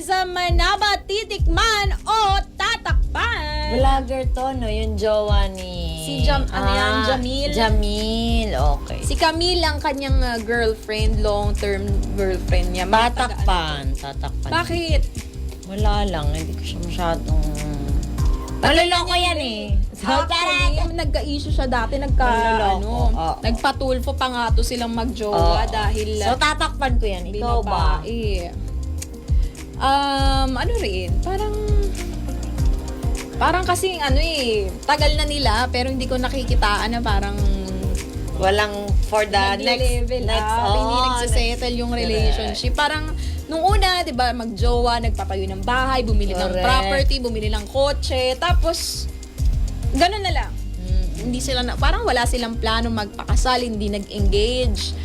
naman na ba titikman o tatakpan? Vlogger to, no? Yung jowa ni... Si Jam- ano yan? Jamil? Jamil, okay. Si Camille ang kanyang uh, girlfriend, long-term girlfriend niya. Matagal- Tatakpan, tatakpan. Bakit? Wala lang, hindi ko siya masyadong... Maloloko yan eh. So, Actually, nagka-issue siya dati, nagka, Manloloko, ano, oo. nagpatulfo pa nga to silang magjowa Oo. dahil So, tatakpan ko yan. Ikaw ba? binabae. Um, ano rin, parang, parang kasi ano eh, tagal na nila, pero hindi ko nakikitaan na parang Walang for the next... next, up, oo, hindi nagsisettle next- yung relationship. Parang, nung una, di ba, magjowa, nagpatayo ng bahay, bumili ng Correct. property, bumili ng kotse, tapos, ganun na lang. Mm. Hindi sila na, parang wala silang plano magpakasal, hindi nag-engage.